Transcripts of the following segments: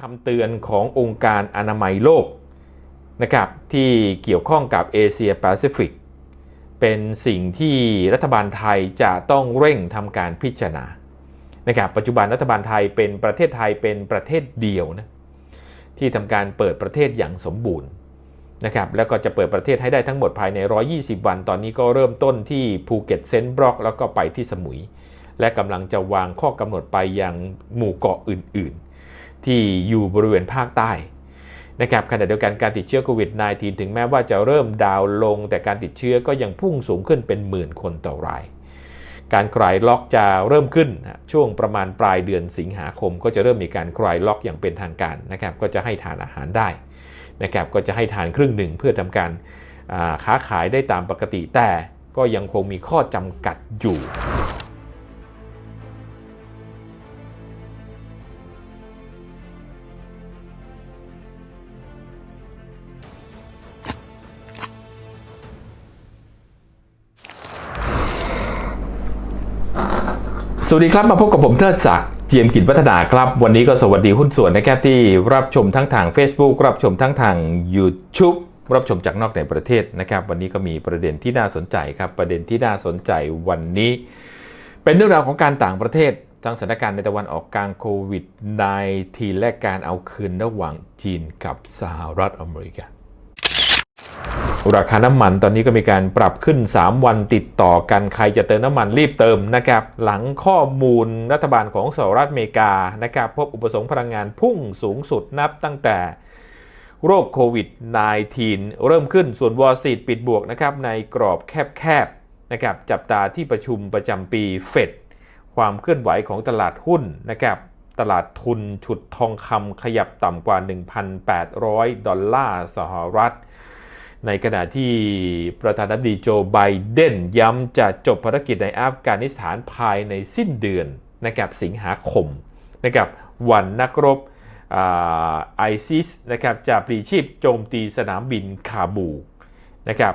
คำเตือนขององค์การอนามัยโลกนะครับที่เกี่ยวข้องกับเอเชียแปซิฟิกเป็นสิ่งที่รัฐบาลไทยจะต้องเร่งทำการพิจารณานะครับปัจจุบันรัฐบาลไทยเป็นประเทศไทยเป็นประเทศเดียวนะที่ทำการเปิดประเทศอย่างสมบูรณ์นะครับแล้วก็จะเปิดประเทศให้ได้ทั้งหมดภายใน 120 วัน ตอนนี้ก็เริ่มต้นที่ภูเก็ตเซนต์บล็อกแล้วก็ไปที่สมุย และกำลังจะวางข้อกำหนดไปยังหมู่เกาะอื่น ๆ ที่อยู่บริเวณภาคใต้นะครับขณะเดียวกันการติดเชื้อโควิด -19 ถึงแม้ว่าจะเริ่มดาวลง แต่การติดเชื้อก็ยังพุ่งสูงขึ้นเป็นหมื่นคนต่อราย การคลายล็อกจะเริ่มขึ้นช่วงประมาณปลายเดือนสิงหาคม ก็จะเริ่มมีการคลายล็อกอย่างเป็นทางการนะครับก็จะให้ทานอาหารได้นะครับก็จะให้ทานครึ่งหนึ่งเพื่อทำการค้าขายได้ตามปกติแต่ก็ยังคงมีข้อจำกัดอยู่ สวัสดีครับมาพบกับผมเทิดศักดิ์เจียมกิจวัฒนาครับ วันนี้ก็สวัสดีหุ้นส่วนนะครับที่รับชมทั้งทาง Facebook รับชมทั้งทาง YouTube รับชมจากนอกในประเทศนะครับ วันนี้ก็มีประเด็นที่น่าสนใจครับ ประเด็นที่น่าสนใจวันนี้ เป็นเรื่องราวของการต่างประเทศทั้งสถานการณ์ในตะวันออกกลางโควิด -19 และการเอาคืนระหว่างจีนกับสหรัฐอเมริกา ราคาน้ำมันตอนนี้ก็มีการปรับขึ้น 3 วันติดต่อกันใครจะเติมน้ำมันรีบเติมนะครับหลังข้อมูลรัฐบาลของสหรัฐอเมริกานะครับพบอุปสงค์พลังงานพุ่งสูงสุดนับตั้งแต่โรคโควิด -19 เริ่มขึ้นส่วนวอลสตรีทปิดบวกนะครับในกรอบแคบๆนะครับจับตาที่ประชุมประจำปีเฟดความเคลื่อนไหวของตลาดหุ้นนะครับตลาดทุนฉุดทองคำขยับต่ำกว่า 1,800 ดอลลาร์สหรัฐ ในขณะที่ประธานาธิบดีโจไบเดนย้ำจะจบภารกิจในอัฟกานิสถานภายในสิ้นเดือนนะครับสิงหาคมนะครับวันนักรบไอซิสนะครับจะปลีชีพโจมตีสนามบินคาบูนะครับ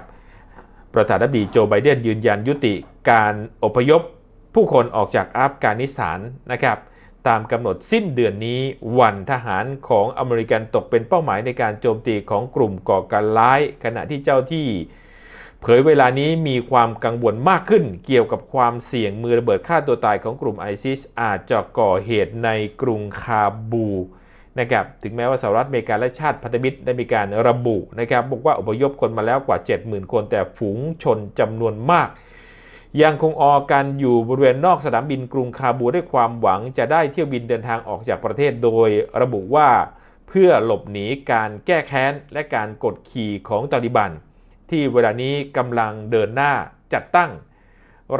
ประธานาธิบดีโจไบเดนยืนยันยุติการอพยพผู้คนออกจากอัฟกานิสถานนะครับ ตามกำหนดสิ้นเดือนนี้ วันทหารของอเมริกันตกเป็นเป้าหมายในการโจมตีของกลุ่มก่อการร้าย ขณะที่เจ้าที่ เผยเวลานี้มีความกังวลมากขึ้น เกี่ยวกับความเสี่ยงมือระเบิดฆ่าตัวตายของกลุ่มไอซิสอาจจะก่อเหตุในกรุงคาบูนะครับถึงแม้ว่าสหรัฐอเมริกาและชาติพันธมิตรได้มีการระบุนะครับบอกว่าอพยพคนมาแล้วกว่า 70,000 คนแต่ฝูงชนจำนวนมาก ยังคงออกันอยู่บริเวณนอกสนามบินกรุงคาบูด้วยความหวังจะได้เที่ยวบินเดินทางออกจากประเทศโดยระบุว่า เพื่อหลบหนีการแก้แค้น และการกดขี่ของตาลิบัน ที่เวลานี้กำลังเดินหน้าจัดตั้ง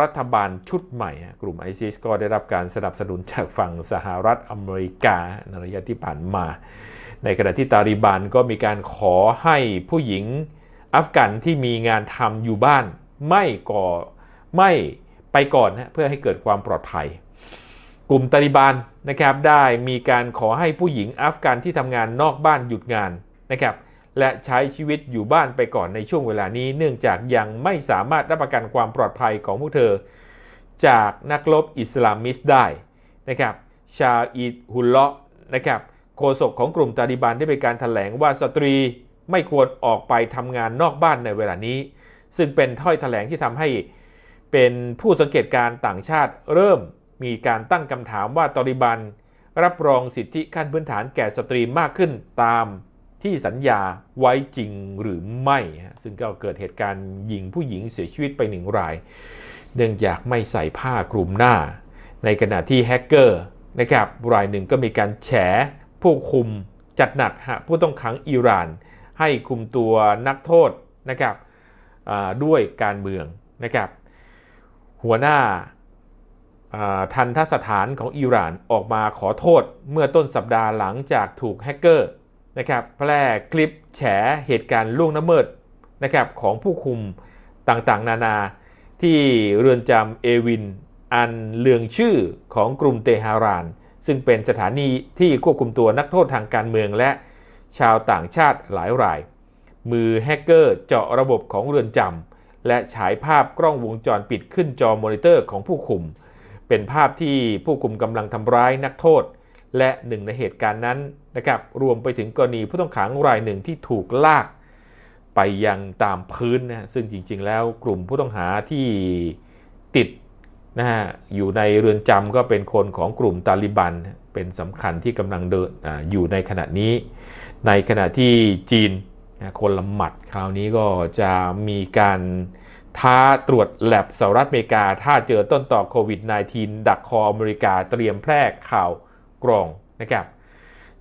รัฐบาลชุดใหม่ กลุ่มไอซิสก็ได้รับการสนับสนุนจากฝั่งสหรัฐอเมริกาในระยะที่ผ่านมา ในขณะที่ตาลิบันก็มีการขอให้ผู้หญิงอัฟกันที่มีงานทำอยู่บ้านไม่ก่อ ไม่ไปก่อนนะเพื่อให้เกิดความปลอดภัย กลุ่มตาลิบันนะครับได้มีการขอให้ผู้หญิงอัฟกันที่ทำงานนอกบ้านหยุดงานนะครับและใช้ชีวิตอยู่บ้านไปก่อนในช่วงเวลานี้ เนื่องจากยังไม่สามารถรับประกันความปลอดภัยของพวกเธอ จากนักรบอิสลามิสได้นะครับชาอิดฮุลเลาะนะครับโฆษกของกลุ่มตาลิบันได้มีการถแถลงว่าสตรีไม่ควรออกไปทำงานนอกบ้านในเวลานี้ ซึ่งเป็นถ้อยถแถลงที่ทำให้ เป็นผู้สังเกตการต่างชาติเริ่มมีการตั้งคำถามว่าตาลิบัน รับรองสิทธิขั้นพื้นฐานแก่สตรีมากขึ้นตามที่สัญญาไว้จริงหรือไม่ ซึ่งก็เกิดเหตุการณ์ยิงผู้หญิงเสียชีวิตไปหนึ่งราย เนื่องจากไม่ใส่ผ้าคลุมหน้า ในขณะที่แฮกเกอร์นะครับรายหนึ่งก็มีการแฉผู้คุมจัดหนักฮะผู้ต้องขังอิหร่าน ให้คุมตัวนักโทษนะครับด้วยการเมืองนะครับ หัวหน้าทันทสถานของอิหร่านออกมาขอโทษเมื่อต้นสัปดาห์หลังจากถูกแฮกเกอร์นะครับแพร่คลิปแฉเหตุการณ์ล่วงละเมิดนะครับของผู้คุมต่างๆ นานาที่เรือนจำเอวิน อันเลืองชื่อของกรุงเตหะราน ซึ่งเป็นสถานีที่ควบคุมตัวนักโทษทางการเมืองและชาวต่างชาติหลายราย มือแฮกเกอร์เจาะระบบของเรือนจำ และฉายภาพกล้องวงจรปิดขึ้นจอมอนิเตอร์ของผู้คุม เป็นภาพที่ผู้คุมกำลังทำร้ายนักโทษ และหนึ่งในเหตุการณ์นั้นนะครับรวมไปถึงกรณีผู้ต้องขังรายหนึ่งที่ถูกลาก ไปยังตามพื้นนะซึ่งจริง ๆ แล้วกลุ่มผู้ต้องหาที่ติดนะฮะอยู่ในเรือนจำก็เป็นคนของกลุ่มตาลิบัน เป็นสำคัญที่กำลังเดินออยู่ในขณะนี้ ในขณะที่จีน คนละหมัดคราวนี้ก็จะมีการท้าตรวจแลบสหรัฐอเมริกา ถ้าเจอต้นต่อโควิด -19 ดักคออเมริกาเตรียมแพร่ข่าวกรองนะครับ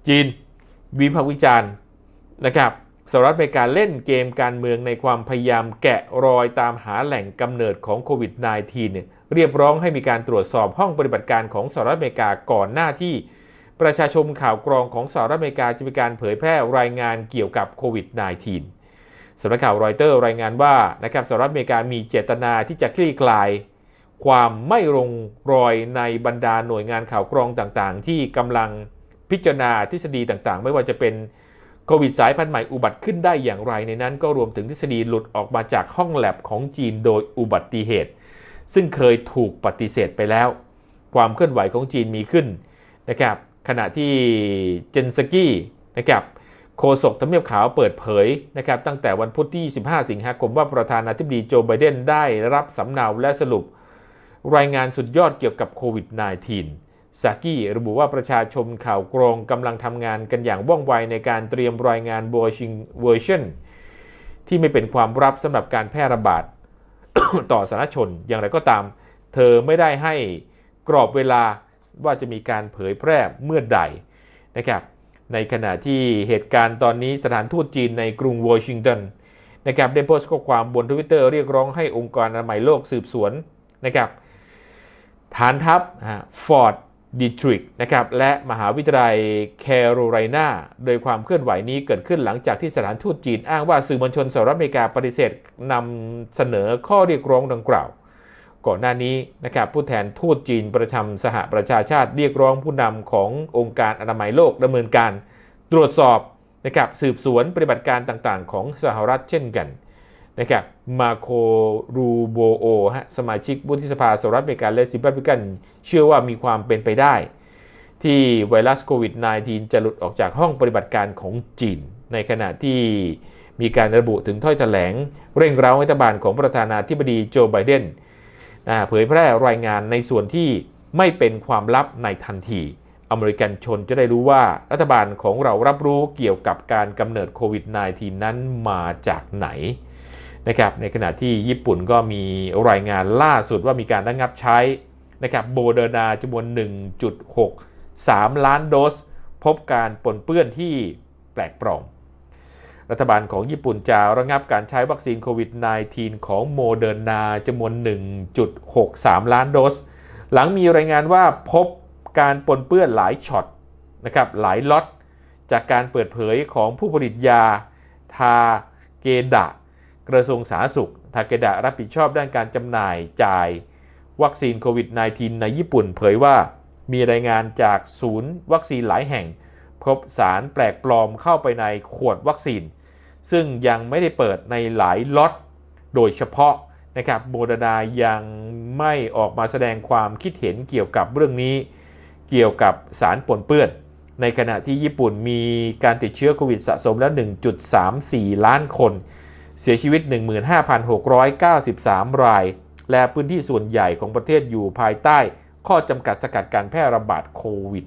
จีนวิพากษ์วิจารณ์นะครับสหรัฐอเมริกาเล่นเกมการเมืองในความพยายามแกะรอยตามหาแหล่งกำเนิดของโควิด -19 เนี่ยเรียบร้องให้มีการตรวจสอบห้องปฏิบัติการของสหรัฐอเมริกาก่อนหน้าที่ ประชาชนข่าวกรองของสหรัฐอเมริกาจะมีการเผยแพร่รายงานเกี่ยวกับโควิด -19 สำนักข่าวรอยเตอร์รายงานว่านะครับสหรัฐอเมริกามีเจตนาที่จะคลี่คลาย ความไม่ลงรอยในบรรดาหน่วยงานข่าวกรองต่างๆ ที่กำลังพิจารณาทฤษฎีต่างๆ ไม่ว่าจะเป็นโควิดสายพันธุ์ใหม่อุบัติขึ้นได้อย่างไรในนั้น ก็รวมถึงทฤษฎีหลุดออกมาจากห้องแลบของจีนโดยอุบัติเหตุ ซึ่งเคยถูกปฏิเสธไปแล้ว ความเคลื่อนไหวของจีนมีขึ้นนะครับ ขณะที่เจนสกี้นะครับโฆษกทำเนียบขาวเปิดเผยนะครับตั้งแต่วันพุธที่ 25 สิงหาคมว่าประธานาธิบดีโจไบเดนได้รับสำเนาและสรุป รายงานสุดยอดเกี่ยวกับโควิด -19 ซากิระบุว่าประชาชนข่าวกรองกำลังทำงานกันอย่างว่องไวในการเตรียมรายงานเวอร์ชันเวอร์ชันที่ไม่เป็นความลับสำหรับการแพร่ระบาด ต่อสาธารณชนอย่างไรก็ตาม เธอไม่ได้ให้กรอบเวลา ว่าจะมีการเผยแพร่เมื่อใดนะครับในขณะที่เหตุการณ์ตอนนี้สถานทูตจีนในกรุงวอชิงตันนะครับได้โพสต์ข้อความบนทวิตเตอร์เรียกร้องให้องค์การอนามัยโลกสืบสวนนะครับฐานทัพฟอร์ดดีทริกนะครับและมหาวิทยาลัยแคโรไลนาโดยความเคลื่อนไหวนี้เกิดขึ้นหลังจากที่สถานทูตจีนอ้างว่าสื่อมวลชนสหรัฐอเมริกาปฏิเสธนำเสนอข้อเรียกร้องดังกล่าว ก่อนหน้านี้นะครับผู้แทนทูตจีนประจำสหประชาชาติเรียกร้องผู้นำขององค์การอนามัยโลกดำเนินการ ตรวจสอบนะครับสืบสวนปฏิบัติการต่างๆ ของสหรัฐเช่นกันนะครับมาโครูโบโอฮะสมาชิกวุฒิสภาสหรัฐอเมริกาและซิมบับิกันเชื่อว่ามีความเป็นไปได้ ที่ไวรัสโควิด -19 จะหลุดออกจากห้องปฏิบัติการของจีน ในขณะที่มีการระบุถึงถ้อยแถลง เร่งเร้ารัฐบาลของประธานาธิบดีโจไบเดน เผยแพร่รายงานในส่วนที่ไม่เป็นความลับในทันที อเมริกันชนจะได้รู้ว่ารัฐบาลของเรารับรู้เกี่ยวกับการกำเนิดโควิด -19 นั้นมาจากไหนนะครับในขณะที่ญี่ปุ่นก็มีรายงานล่าสุดว่ามีการระงับใช้นะครับโบเดอร์นาจำนวน 1.63 ล้านโดส พบการปนเปื้อนที่แปลกปลอม รัฐบาลของญี่ปุ่นจะระงับการใช้วัคซีนโควิด -19 ของโมเดอร์นาจำนวน 1.63 ล้านโดส หลังมีรายงานว่าพบการปนเปื้อนหลายช็อตนะครับหลายล็อต จากการเปิดเผยของผู้ผลิตยาทาเกดะ กระทรวงสาธารณสุข ทาเกดะรับผิดชอบด้านการจำหน่ายจ่ายวัคซีนโควิด -19 ในญี่ปุ่นเผยว่ามีรายงานจากศูนย์วัคซีนหลายแห่ง พบสารแปลกปลอมเข้าไปในขวดวัคซีน ซึ่งยังไม่ได้เปิดในหลายล็อตโดยเฉพาะนะครับโมเดอร์นายังไม่ออกมาแสดงความคิดเห็นเกี่ยวกับเรื่องนี้ เกี่ยวกับสารปนเปื้อน ในขณะที่ญี่ปุ่นมีการติดเชื้อโควิดสะสมแล้ว 1.34 ล้านคน เสียชีวิต 15,693 ราย และพื้นที่ส่วนใหญ่ของประเทศอยู่ภายใต้ ข้อจำกัดสกัดการแพร่ระบาดโควิด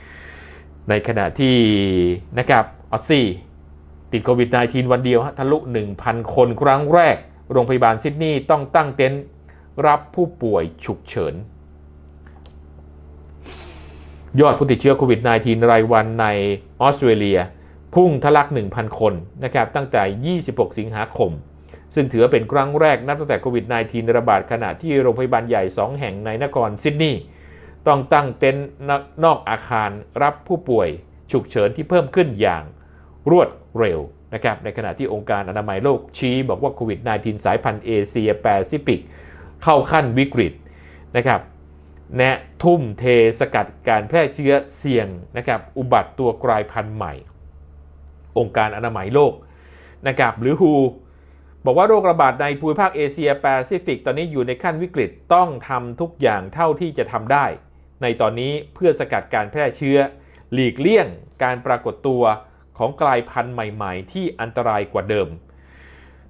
-19 ในขณะที่นะครับออสซี่ ติดโควิด -19 วันเดียวทะลุ 1,000 คนครั้งแรก โรงพยาบาลซิดนีย์ต้องตั้งเต็นท์รับผู้ป่วยฉุกเฉิน ยอดผู้ติดเชื้อโควิด -19 รายวันในออสเตรเลีย พุ่งทะลัก 1,000 คนนะครับตั้งแต่ 26 สิงหาคม ซึ่งถือเป็นครั้งแรกนับตั้งแต่โควิด -19 ระบาดขณะที่โรงพยาบาลใหญ่ 2 แห่งในนครซิดนีย์ต้องตั้งเต็นท์นอกอาคารรับผู้ป่วยฉุกเฉินที่เพิ่มขึ้นอย่าง รวดเร็วนะครับในขณะที่องค์การอนามัยโลกชี้บอกว่าโควิด -19 สายพันธุ์เอเชียแปซิฟิกเข้าขั้นวิกฤตนะครับแนะทุ่มเทสกัดการแพร่เชื้อเสี่ยงนะครับอุบัติตัวกลายพันธุ์ใหม่ องค์การอนามัยโลกนะครับหรือ WHO บอกว่าโรคระบาดในภูมิภาคเอเชียแปซิฟิกตอนนี้อยู่ในขั้นวิกฤตต้องทำทุกอย่างเท่าที่จะทำได้ ในตอนนี้เพื่อสกัดการแพร่เชื้อ หลีกเลี่ยงการปรากฏตัว ของกลายพันธุ์ใหม่ๆ ที่อันตรายกว่าเดิม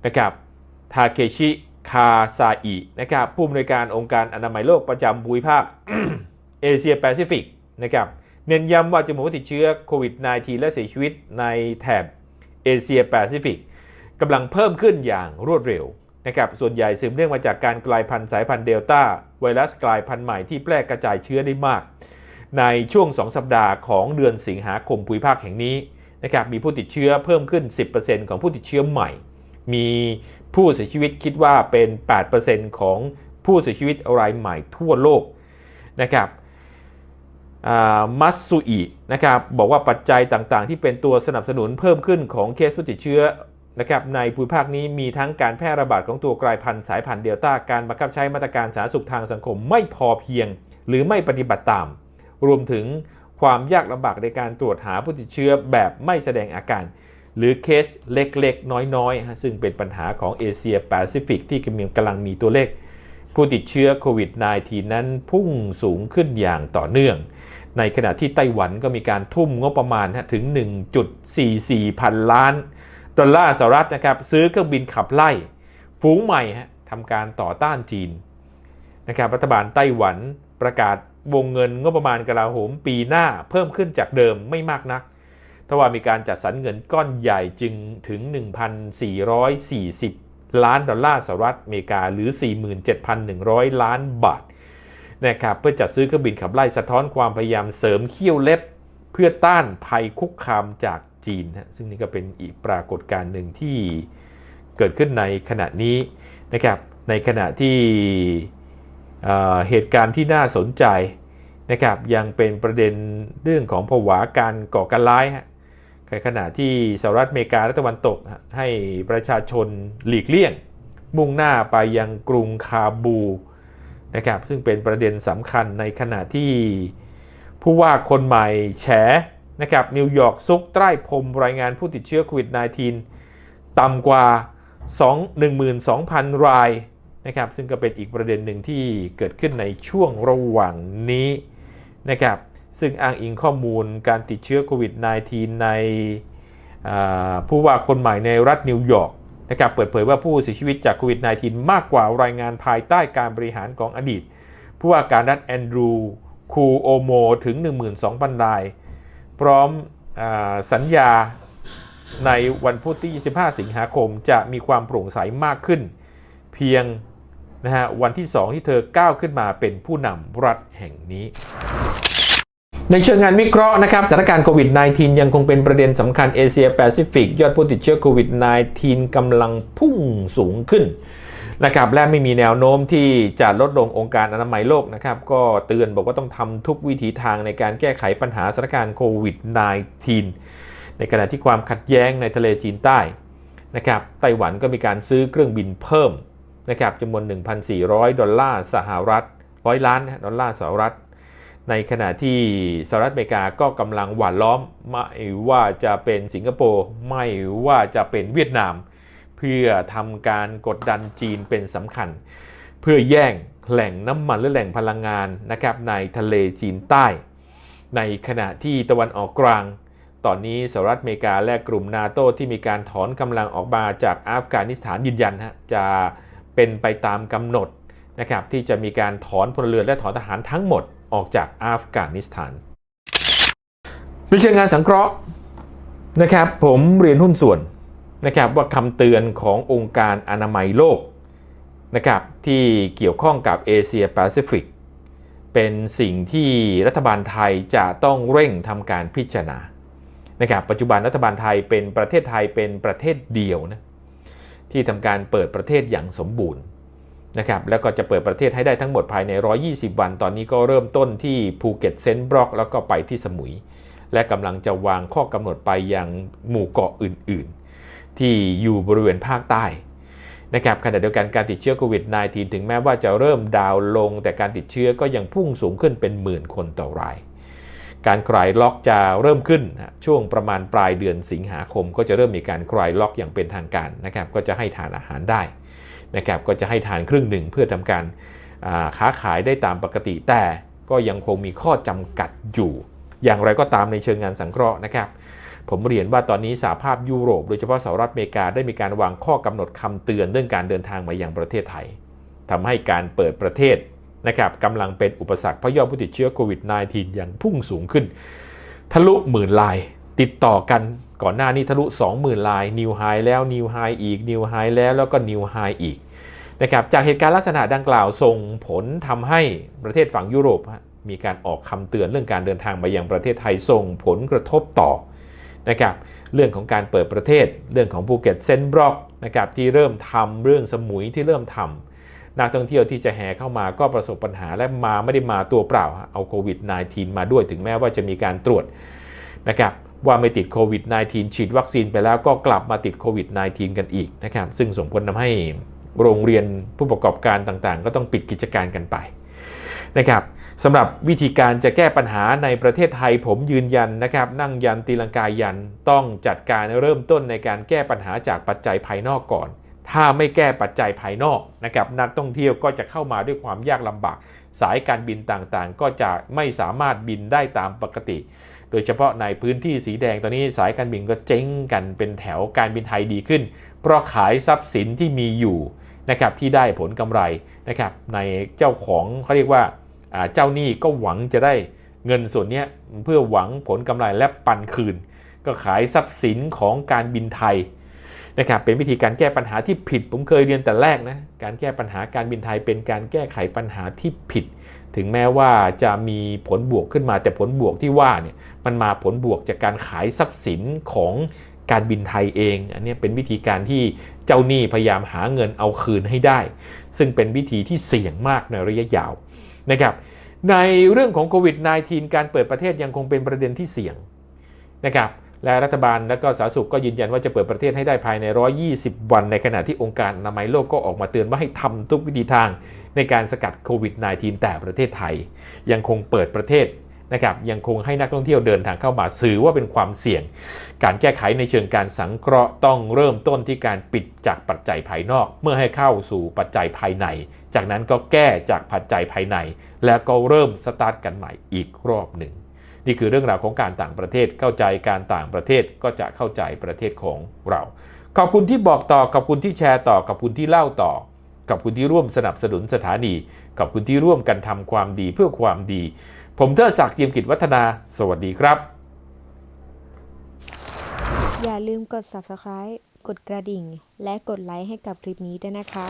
นะครับทาเคชิคาซาอินะครับผู้อำนวยการองค์การอนามัยโลกประจำภูมิภาคเอเชียแปซิฟิกนะครับเน้นย้ำว่าจำนวนผู้ติดเชื้อโควิด -19 และเสียชีวิตในแถบเอเชียแปซิฟิกกำลังเพิ่มขึ้นอย่างรวดเร็วนะครับส่วนใหญ่สืบเนื่องมาจากการกลายพันธุ์สายพันธุ์เดลต้าไวรัสกลายพันธุ์ใหม่ที่แพร่กระจายเชื้อได้มาก ในช่วง 2 สัปดาห์ของเดือนสิงหาคมภูมิภาคแห่งนี้ นะครับมีผู้ติดเชื้อเพิ่มขึ้น 10%ของผู้ติดเชื้อใหม่ มีผู้เสียชีวิตคิดว่าเป็น 8%ของผู้เสียชีวิตรายใหม่ทั่วโลกนะครับมัตสุอินะครับบอกว่าปัจจัยต่างๆ ที่เป็นตัวสนับสนุนเพิ่มขึ้นของเคสผู้ติดเชื้อนะครับในภูมิภาคนี้มีทั้งการแพร่ระบาดของตัวกลายพันธุ์สายพันธุ์เดลต้าการบังคับใช้มาตรการสาธารณสุขทางสังคมไม่พอเพียง หรือไม่ปฏิบัติตาม รวมถึง ความยากลำบากในการตรวจหาผู้ติดเชื้อแบบไม่แสดงอาการ หรือเคสเล็กๆ น้อยๆ ซึ่งเป็นปัญหาของเอเชียแปซิฟิกที่กำลังมีตัวเลขผู้ติดเชื้อโควิด -19 นั้นพุ่งสูงขึ้นอย่างต่อเนื่อง ในขณะที่ไต้หวันก็มีการทุ่มงบประมาณถึง 1.44 พันล้าน ดอลลาร์สหรัฐนะครับ ซื้อเครื่องบินขับไล่ ฝูงใหม่ทำการต่อต้านจีนนะครับรัฐบาลไต้หวันประกาศ วงเงินงบประมาณกลาโหมปีหน้าเพิ่มขึ้นจากเดิมไม่มากนักทว่ามีการจัดสรรเงินก้อนใหญ่จึงถึง 1,440 ล้านดอลลาร์สหรัฐอเมริกาหรือ 47,100 ล้านบาทนะครับเพื่อจัดซื้อเครื่องบินขับไล่สะท้อนความพยายามเสริมเขี้ยวเล็บ เพื่อต้านภัยคุกคามจากจีนนะซึ่งนี่ก็เป็นอีกปรากฏการณ์หนึ่งที่เกิดขึ้นในขณะนี้นะครับในขณะที่ เหตุการณ์ที่น่าสนใจนะครับยังเป็นประเด็นเรื่องของผวาการก่อการร้ายฮะในขณะที่สหรัฐอเมริกาและตะวันตกให้ประชาชนหลีกเลี่ยง มุ่งหน้าไปยังกรุงคาบูนะครับซึ่งเป็นประเด็นสำคัญในขณะที่ผู้ว่าคนใหม่แฉนะครับนิวยอร์กซุกใต้พรมรายงานผู้ติดเชื้อโควิด -19 ต่ำกว่า 2 12,000 ราย นะครับซึ่งก็เป็นอีกประเด็นหนึ่งที่เกิดขึ้นในช่วงระหว่างนี้นะครับซึ่งอ้างอิงข้อมูลการติดเชื้อโควิด -19 ในผู้ว่าคนใหม่ในรัฐนิวยอร์กนะครับเปิดเผยว่าผู้เสียชีวิตจากโควิด -19 มากกว่ารายงานภายใต้การบริหารของอดีต ผู้ว่าการรัฐแอนดรูคูโอโมถึง 12,000 ราย พร้อมอสัญญาในวันพุธที่ 25 สิงหาคมจะมีความโปร่งใสมากขึ้น เพียง นะฮะวันที่ 2 ที่เธอก้าวขึ้นมาเป็นผู้นำรัฐแห่งนี้ ในเชิงงานวิเคราะห์นะครับสถานการณ์โควิด -19 ยังคงเป็นประเด็นสำคัญเอเชียแปซิฟิกยอดผู้ติดเชื้อโควิด -19 กำลังพุ่งสูงขึ้นนะครับและไม่มีแนวโน้มที่จะลดลงองค์การอนามัยโลกนะครับก็เตือนบอกว่าต้องทำทุกวิถีทางในการแก้ไขปัญหาสถานการณ์โควิด -19 ในขณะที่ความขัดแย้งในทะเลจีนใต้นะครับไต้หวันก็มีการซื้อเครื่องบินเพิ่ม นะครับจำนวน 1,400 ดอลลาร์สหรัฐร้อยล้านดอลลาร์สหรัฐ ในขณะที่สหรัฐอเมริกาก็กำลังหว่านล้อมไม่ว่าจะเป็นสิงคโปร์ไม่ว่าจะเป็นเวียดนาม เพื่อทำการกดดันจีนเป็นสำคัญ เพื่อแย่งแหล่งน้ำมันและแหล่งพลังงานนะครับในทะเลจีนใต้ ในขณะที่ตะวันออกกลาง ตอนนี้สหรัฐอเมริกาและกลุ่มนาโตที่มีการถอนกำลังออกมาจากอัฟกานิสถานยืนยันฮะจะ เป็นไปตามกำหนดนะครับที่จะมีการถอนพลเรือนและถอนทหารทั้งหมดออกจากอัฟกานิสถานในเชิงงานสังเคราะห์นะครับผมเรียนหุ้นส่วนนะครับว่าคำเตือนขององค์การอนามัยโลกนะครับที่เกี่ยวข้องกับเอเชียแปซิฟิกเป็นสิ่งที่รัฐบาลไทยจะต้องเร่งทำการพิจารณานะครับปัจจุบันรัฐบาลไทยเป็นประเทศไทยเป็นประเทศเดียวนะ ที่ทำการเปิดประเทศอย่างสมบูรณ์นะครับแล้วก็จะเปิดประเทศให้ได้ทั้งหมดภายใน 120 วัน ตอนนี้ก็เริ่มต้นที่ภูเก็ตเซนต์บล็อกแล้วก็ไปที่สมุย และกำลังจะวางข้อกำหนดไปยังหมู่เกาะอื่น ๆ ที่อยู่บริเวณภาคใต้นะครับขณะเดียวกันการติดเชื้อโควิด -19 ถึงแม้ว่าจะเริ่มดาวลง แต่การติดเชื้อก็ยังพุ่งสูงขึ้นเป็นหมื่นคนต่อราย การคลายล็อกจะเริ่มขึ้น ช่วงประมาณปลายเดือนสิงหาคม ก็จะเริ่มมีการคลายล็อกอย่างเป็นทางการนะครับก็จะให้ทานอาหารได้นะครับก็จะให้ทานครึ่งหนึ่งเพื่อทำการค้าขายได้ตามปกติ แต่ก็ยังคงมีข้อจำกัดอยู่ อย่างไรก็ตามในเชิงงานสังเคราะห์นะครับผมเรียนว่าตอนนี้สหภาพยุโรป โดยเฉพาะสหรัฐอเมริกาได้มีการวางข้อกำหนดคำเตือนเรื่องการเดินทางมายังประเทศไทยทำให้การเปิดประเทศ นะครับกำลังเป็นอุปสรรคเพราะยอดผู้ติดเชื้อโควิด -19 อย่างพุ่งสูงขึ้น ทะลุหมื่นลาย ติดต่อกันก่อนหน้านี้ทะลุ 20,000ลายนิวไฮแล้วนิวไฮอีกนิวไฮแล้วแล้วก็นิวไฮอีกนะครับจากเหตุการณ์ลักษณะดังกล่าวส่งผลทำให้ประเทศฝั่งยุโรปมีการออกคำเตือนเรื่องการเดินทางมายังประเทศไทยส่งผลกระทบต่อนะครับเรื่องของการเปิดประเทศ เรื่องของภูเก็ตเซนบล็อกนะครับที่เริ่มทำเรื่องสมุยที่เริ่มทำ นักท่องเที่ยวที่จะแห่เข้ามาก็ประสบปัญหาและมาไม่ได้มาตัวเปล่าฮะเอาโควิด -19 มาด้วยถึงแม้ว่าจะมีการตรวจนะครับว่าไม่ติดโควิด -19 ฉีดวัคซีนไปแล้วก็กลับมาติดโควิด -19 กันอีกนะครับซึ่งส่งผลทำให้โรงเรียนผู้ประกอบการต่างๆ ก็ต้องปิดกิจการกันไปนะครับสำหรับวิธีการจะแก้ปัญหาในประเทศไทยผมยืนยันนะครับ นั่งยันตีลังกายันต้องจัดการเริ่มต้นในการแก้ปัญหาจากปัจจัยภายนอกก่อน ถ้าไม่แก้ปัจจัยภายนอกนะครับนักท่องเที่ยวก็จะเข้ามาด้วยความยากลำบาก สายการบินต่างๆ ก็จะไม่สามารถบินได้ตามปกติ โดยเฉพาะในพื้นที่สีแดงตอนนี้สายการบินก็เจ๊งกันเป็นแถวการบินไทยดีขึ้น เพราะขายทรัพย์สินที่มีอยู่นะครับที่ได้ผลกำไรนะครับในเจ้าของเขาเรียกว่าเจ้าหนี้ก็หวังจะได้เงินส่วนนี้เพื่อหวังผลกำไรและปันคืน ก็ขายทรัพย์สินของการบินไทย นะครับเป็นวิธีการแก้ปัญหาที่ผิด ผมเคยเรียนแต่แรกนะการแก้ปัญหาการบินไทยเป็นการแก้ไขปัญหาที่ผิด ถึงแม้ว่าจะมีผลบวกขึ้นมาแต่ผลบวกที่ว่าเนี่ยมันมาผลบวกจากการขายทรัพย์สินของการบินไทยเอง อันนี้เป็นวิธีการที่เจ้าหนี้พยายามหาเงินเอาคืนให้ได้ ซึ่งเป็นวิธีที่เสี่ยงมากในระยะยาวนะครับในเรื่องของโควิด -19 การเปิดประเทศยังคงเป็นประเด็นที่เสี่ยงนะครับ และรัฐบาลและก็สาธารณสุขก็ยืนยันว่าจะเปิดประเทศให้ได้ภายใน 120 วัน ในขณะที่องค์การอนามัยโลกก็ออกมาเตือนว่าให้ทำทุกวิธีทางในการสกัดโควิด -19 แต่ประเทศไทย ยังคงเปิดประเทศนะครับยังคงให้นักท่องเที่ยวเดินทางเข้ามาสื่อว่าเป็นความเสี่ยง การแก้ไขในเชิงการสังเคราะห์ต้องเริ่มต้นที่การปิดจากปัจจัยภายนอก เมื่อให้เข้าสู่ปัจจัยภายใน จากนั้นก็แก้จากปัจจัยภายใน แล้วก็เริ่มสตาร์ทกันใหม่อีกรอบหนึ่ง นี่คือเรื่องราวของการต่างประเทศเข้าใจการต่างประเทศก็จะเข้าใจประเทศของเรา ขอบคุณที่บอกต่อขอบคุณที่แชร์ต่อขอบคุณที่เล่าต่อขอบคุณที่ร่วมสนับสนุนสถานีขอบคุณที่ร่วมกันทำความดีเพื่อความดี ผมเทอศักดิ์เจียมกิจวัฒนา สวัสดีครับ อย่าลืมกด subscribe กดกระดิ่ง และกดไลค์ให้กับคลิปนี้ด้วยนะคะ